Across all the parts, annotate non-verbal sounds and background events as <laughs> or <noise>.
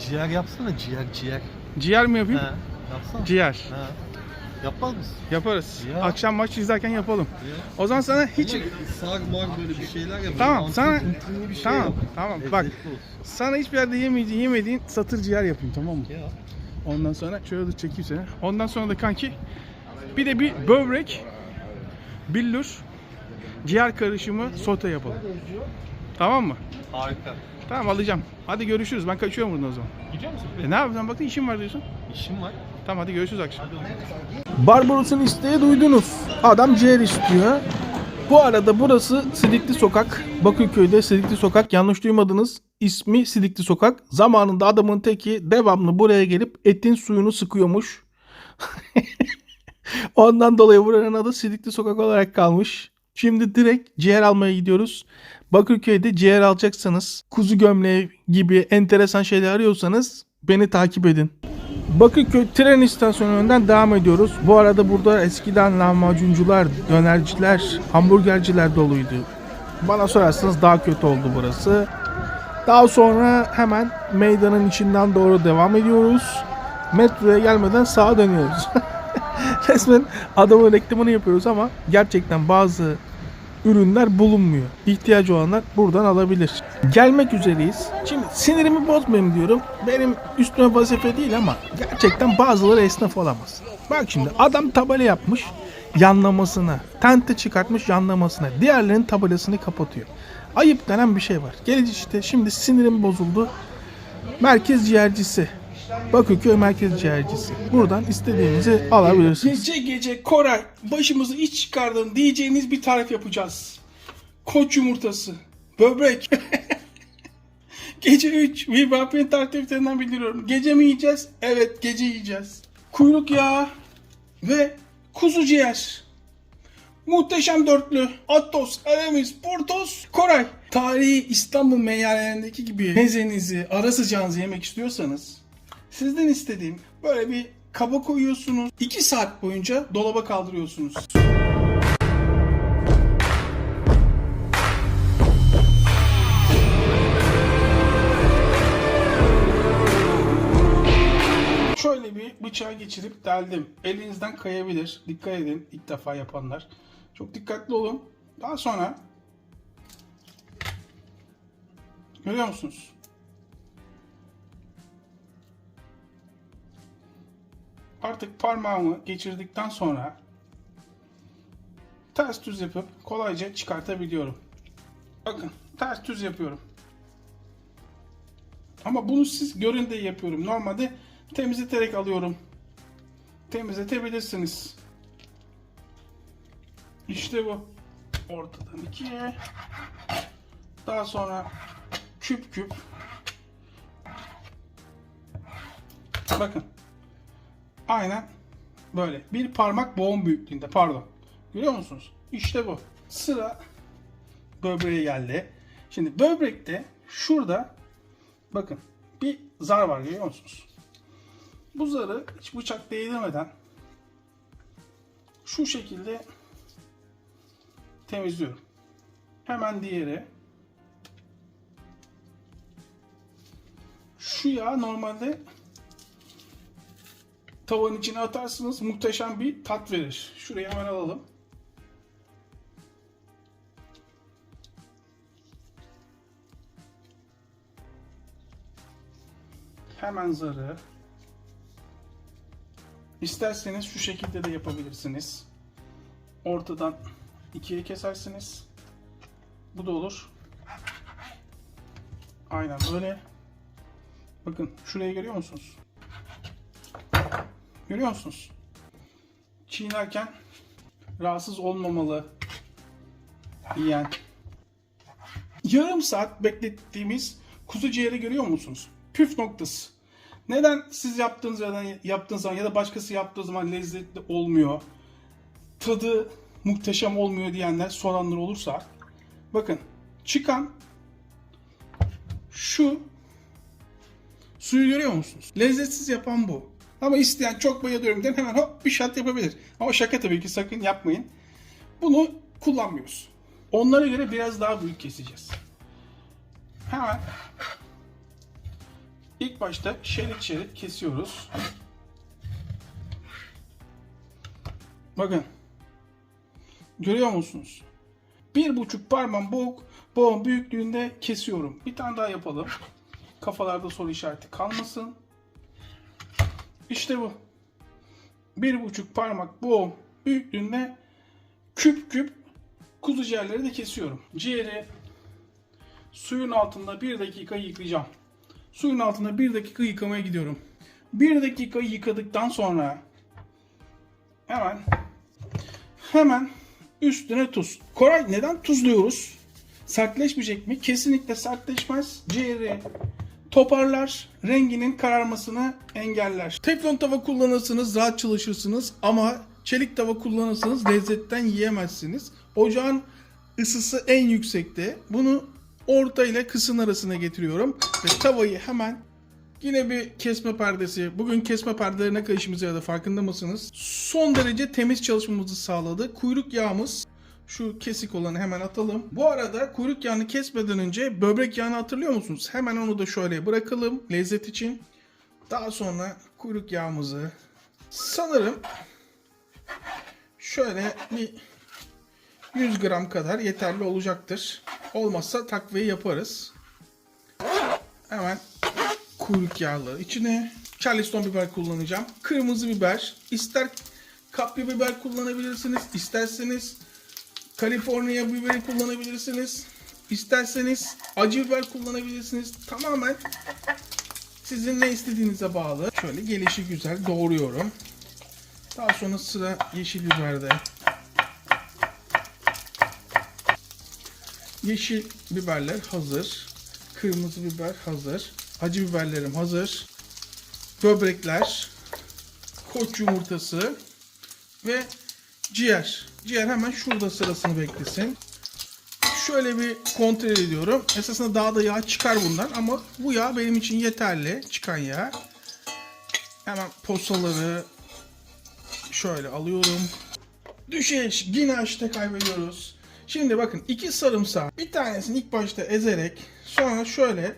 Ciğer yapsana ciğer ciğer. Ciğer mi He, yapayım? yapsana. Ciğer. He. Yapmaz mısın? Yaparız. Ya. Akşam maç izlerken yapalım. Ya. O zaman sana hiç Ama sar mar böyle bir şeyler yap. Tamam, sana- bir şey tamam, yap. tamam. Lezzetli Bak. olsun. sana hiçbir yerde yemediğin, yemediğin satır ciğer yapayım tamam mı? Ya. Ondan sonra şöyle de çekeyim seni. Ondan sonra da kanki bir de bir böbrek, billur, ciğer karışımı sote yapalım. Tamam mı? Harika. Tamam alacağım. Hadi görüşürüz. Ben kaçıyorum buradan o zaman. Gidiyor musun? E ne yapacağım? Baktın işim var diyorsun. İşim var. Tamam hadi görüşürüz akşam. Barbaros'un isteği duydunuz. Adam ciğer istiyor. Bu arada burası Sidikli Sokak. Bakırköy'de Sidikli Sokak. Yanlış duymadınız. İsmi Sidikli Sokak. Zamanında adamın teki devamlı buraya gelip etin suyunu sıkıyormuş. <laughs> Ondan dolayı buranın adı Sidikli Sokak olarak kalmış. Şimdi direkt ciğer almaya gidiyoruz. Bakırköy'de ciğer alacaksanız, kuzu gömleği gibi enteresan şeyler arıyorsanız beni takip edin. Bakırköy tren istasyonu önünden devam ediyoruz. Bu arada burada eskiden lahmacuncular, dönerciler, hamburgerciler doluydu. Bana sorarsanız daha kötü oldu burası. Daha sonra hemen meydanın içinden doğru devam ediyoruz. Metroya gelmeden sağa dönüyoruz. <laughs> Resmen adamın reklamını yapıyoruz ama gerçekten bazı ürünler bulunmuyor. İhtiyacı olanlar buradan alabilir. Gelmek üzereyiz. Şimdi sinirimi bozmayayım diyorum. Benim üstüme vazife değil ama gerçekten bazıları esnaf olamaz. Bak şimdi adam tabela yapmış yanlamasına. Tente çıkartmış yanlamasına. Diğerlerinin tabelasını kapatıyor. Ayıp denen bir şey var. Geleceğiz işte şimdi sinirim bozuldu. Merkez ciğercisi. Bakırköy Merkez Ciğercisi. Buradan istediğinizi alabilirsiniz. Gece gece Koray başımızı iç çıkardın diyeceğiniz bir tarif yapacağız. Koç yumurtası, böbrek. <laughs> gece 3 VBAP'nin tariflerinden bildiriyorum. Gece mi yiyeceğiz? Evet gece yiyeceğiz. Kuyruk yağı ve kuzu ciğer. Muhteşem dörtlü. Atos, Aramis, Portos, Koray. Tarihi İstanbul meyhanelerindeki gibi mezenizi, ara sıcağınızı yemek istiyorsanız sizden istediğim böyle bir kaba koyuyorsunuz. 2 saat boyunca dolaba kaldırıyorsunuz. Şöyle bir bıçağı geçirip deldim. Elinizden kayabilir. Dikkat edin ilk defa yapanlar. Çok dikkatli olun. Daha sonra görüyor musunuz? Artık parmağımı geçirdikten sonra ters düz yapıp kolayca çıkartabiliyorum. Bakın ters düz yapıyorum. Ama bunu siz görün diye yapıyorum. Normalde temizleterek alıyorum. Temizletebilirsiniz. İşte bu. Ortadan ikiye. Daha sonra küp küp. Bakın. Aynen böyle. Bir parmak boğum büyüklüğünde. Pardon. Görüyor musunuz? İşte bu. Sıra böbreğe geldi. Şimdi böbrekte şurada bakın bir zar var görüyor musunuz? Bu zarı hiç bıçak değdirmeden şu şekilde temizliyorum. Hemen diğeri. Şu yağ normalde tavanın içine atarsınız muhteşem bir tat verir. Şurayı hemen alalım. Hemen zarı. İsterseniz şu şekilde de yapabilirsiniz. Ortadan ikiye kesersiniz. Bu da olur. Aynen böyle. Bakın şurayı görüyor musunuz? Görüyor musunuz? Çiğnerken rahatsız olmamalı yiyen. Yarım saat beklettiğimiz kuzu ciğeri görüyor musunuz? Püf noktası. Neden siz yaptığınız ya da yaptığınız zaman ya da başkası yaptığı zaman lezzetli olmuyor? Tadı muhteşem olmuyor diyenler soranlar olursa bakın çıkan şu suyu görüyor musunuz? Lezzetsiz yapan bu. Ama isteyen çok bayılıyorum diyen hemen hop bir shot yapabilir. Ama şaka tabii ki sakın yapmayın. Bunu kullanmıyoruz. Onlara göre biraz daha büyük keseceğiz. Hemen İlk başta şerit şerit kesiyoruz. Bakın. Görüyor musunuz? Bir buçuk parmağım boğuk, boğum büyüklüğünde kesiyorum. Bir tane daha yapalım. Kafalarda soru işareti kalmasın. İşte bu. Bir buçuk parmak boğum büyüklüğünde küp küp kuzu ciğerleri de kesiyorum. Ciğeri suyun altında bir dakika yıkayacağım. Suyun altında bir dakika yıkamaya gidiyorum. Bir dakika yıkadıktan sonra hemen hemen üstüne tuz. Koray neden tuzluyoruz? Sertleşmeyecek mi? Kesinlikle sertleşmez. Ciğeri toparlar, renginin kararmasını engeller. Teflon tava kullanırsınız, rahat çalışırsınız ama çelik tava kullanırsanız lezzetten yiyemezsiniz. Ocağın ısısı en yüksekte. Bunu orta ile kısın arasına getiriyorum ve tavayı hemen Yine bir kesme perdesi. Bugün kesme perdelerine kayışımıza ya da farkında mısınız? Son derece temiz çalışmamızı sağladı. Kuyruk yağımız şu kesik olanı hemen atalım. Bu arada kuyruk yağını kesmeden önce böbrek yağını hatırlıyor musunuz? Hemen onu da şöyle bırakalım lezzet için. Daha sonra kuyruk yağımızı sanırım şöyle bir 100 gram kadar yeterli olacaktır. Olmazsa takviye yaparız. Hemen kuyruk yağları içine Charleston biber kullanacağım. Kırmızı biber. İster kapya biber kullanabilirsiniz. isterseniz California biberi kullanabilirsiniz. İsterseniz acı biber kullanabilirsiniz. Tamamen sizin ne istediğinize bağlı. Şöyle gelişi güzel doğruyorum. Daha sonra sıra yeşil biberde. Yeşil biberler hazır. Kırmızı biber hazır. Acı biberlerim hazır. Böbrekler. Koç yumurtası. Ve ciğer. Ciğer hemen şurada sırasını beklesin. Şöyle bir kontrol ediyorum. Esasında daha da yağ çıkar bundan ama bu yağ benim için yeterli. Çıkan yağ. Hemen posaları şöyle alıyorum. Düşeş yine aşıta kaybediyoruz. Şimdi bakın iki sarımsağı bir tanesini ilk başta ezerek sonra şöyle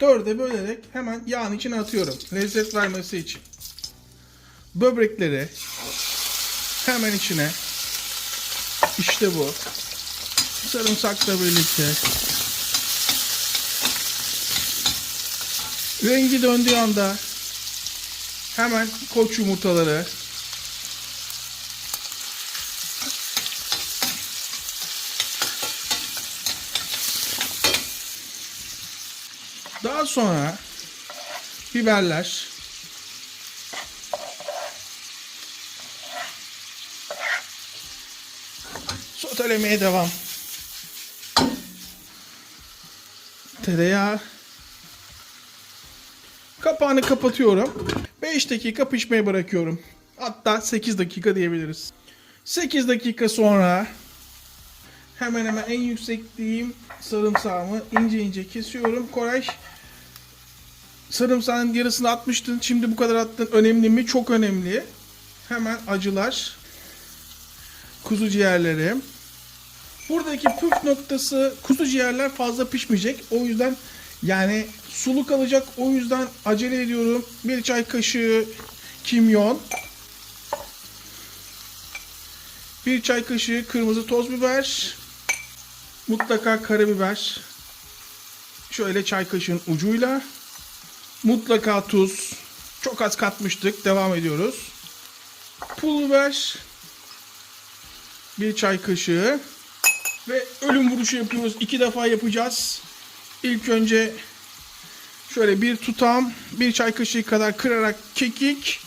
dörde bölerek hemen yağın içine atıyorum. Lezzet vermesi için. Böbrekleri hemen içine işte bu. Sarımsakla birlikte. Rengi döndüğü anda hemen koç yumurtaları Daha sonra biberler sotelemeye devam. Tereyağı. Kapağını kapatıyorum. 5 dakika pişmeye bırakıyorum. Hatta 8 dakika diyebiliriz. 8 dakika sonra hemen hemen en yüksekliğim sarımsağımı ince ince kesiyorum. Koray sarımsağın yarısını atmıştın. Şimdi bu kadar attın. Önemli mi? Çok önemli. Hemen acılar. Kuzu ciğerleri. Buradaki püf noktası kuzu ciğerler fazla pişmeyecek. O yüzden yani sulu kalacak. O yüzden acele ediyorum. Bir çay kaşığı kimyon. Bir çay kaşığı kırmızı toz biber. Mutlaka karabiber. Şöyle çay kaşığın ucuyla. Mutlaka tuz. Çok az katmıştık. Devam ediyoruz. Pul biber. Bir çay kaşığı. Ve ölüm vuruşu yapıyoruz. İki defa yapacağız. İlk önce şöyle bir tutam, bir çay kaşığı kadar kırarak kekik.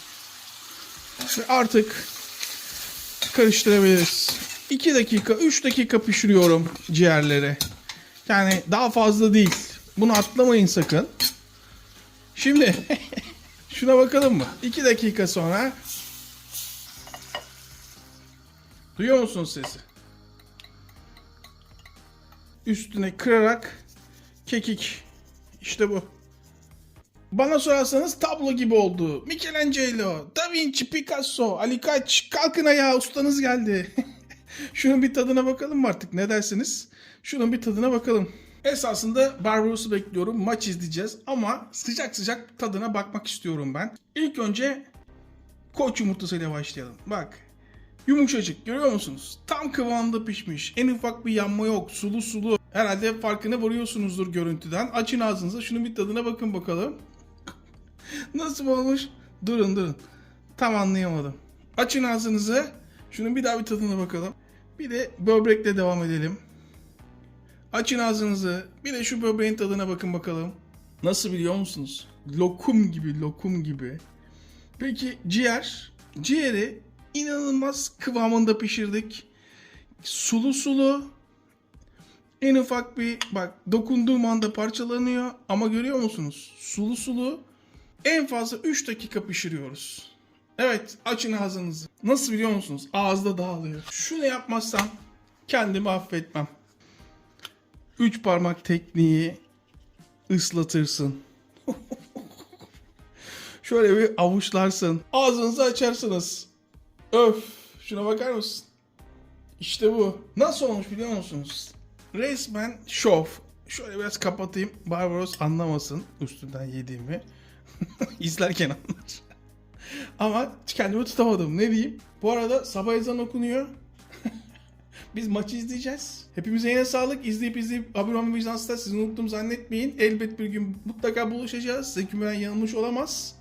Ve artık karıştırabiliriz. 2 dakika, 3 dakika pişiriyorum ciğerleri. Yani daha fazla değil. Bunu atlamayın sakın. Şimdi <laughs> şuna bakalım mı? 2 dakika sonra Duyuyor musunuz sesi? Üstüne kırarak kekik. İşte bu. Bana sorarsanız tablo gibi oldu. Michelangelo, Da Vinci, Picasso, Ali Kaç, kalkın ayağa ustanız geldi. <laughs> Şunun bir tadına bakalım mı artık ne dersiniz? Şunun bir tadına bakalım. Esasında Barbaros'u bekliyorum. Maç izleyeceğiz ama sıcak sıcak tadına bakmak istiyorum ben. İlk önce koç yumurtasıyla başlayalım. Bak yumuşacık görüyor musunuz? Tam kıvamda pişmiş. En ufak bir yanma yok. Sulu sulu. Herhalde farkına varıyorsunuzdur görüntüden. Açın ağzınızı. Şunun bir tadına bakın bakalım. <laughs> Nasıl olmuş? Durun durun. Tam anlayamadım. Açın ağzınızı. Şunun bir daha bir tadına bakalım. Bir de böbrekle devam edelim. Açın ağzınızı. Bir de şu böbreğin tadına bakın bakalım. Nasıl biliyor musunuz? Lokum gibi, lokum gibi. Peki ciğer? Ciğeri inanılmaz kıvamında pişirdik. Sulu sulu. En ufak bir bak dokunduğum anda parçalanıyor ama görüyor musunuz? Sulu sulu. En fazla 3 dakika pişiriyoruz. Evet açın ağzınızı. Nasıl biliyor musunuz? Ağızda dağılıyor. Şunu yapmazsam kendimi affetmem. Üç parmak tekniği ıslatırsın. <laughs> Şöyle bir avuçlarsın. Ağzınızı açarsınız. Öf. Şuna bakar mısın? İşte bu. Nasıl olmuş biliyor musunuz? Resmen şov. Şöyle biraz kapatayım. Barbaros anlamasın üstünden yediğimi. <laughs> İzlerken anlar. Ama kendimi tutamadım. Ne diyeyim? Bu arada sabah ezan okunuyor. <laughs> Biz maçı izleyeceğiz. Hepimize yine sağlık. İzleyip izleyip abone olmayı Bizans'ta sizi unuttum zannetmeyin. Elbet bir gün mutlaka buluşacağız. Müren yanılmış olamaz.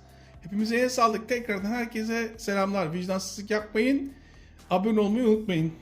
Hepimize yine sağlık. Tekrardan herkese selamlar. Vicdansızlık yapmayın. Abone olmayı unutmayın.